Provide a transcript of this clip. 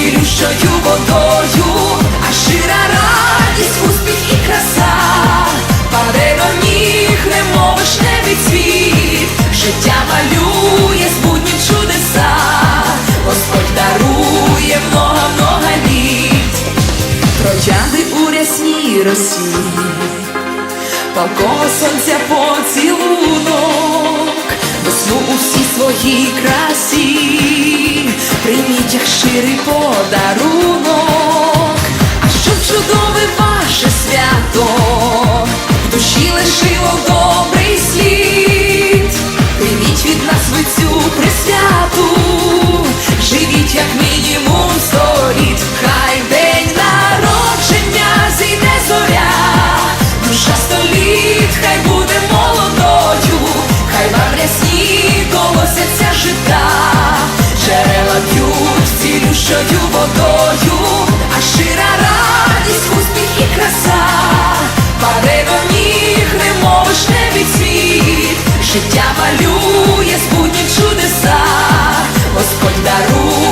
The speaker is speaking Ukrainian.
цілющою водою, а щира радість, успіх і краса, паде до ніг, немов вишневий цвіт, життя малює збутні чудеса, Господь дарує много-много літ, Троянди у рясній росі, палкого сонця поцілунок, весну у всій своїй красі. Як щирий подарунок. життя малює, збутні чудеса, Господь дарує.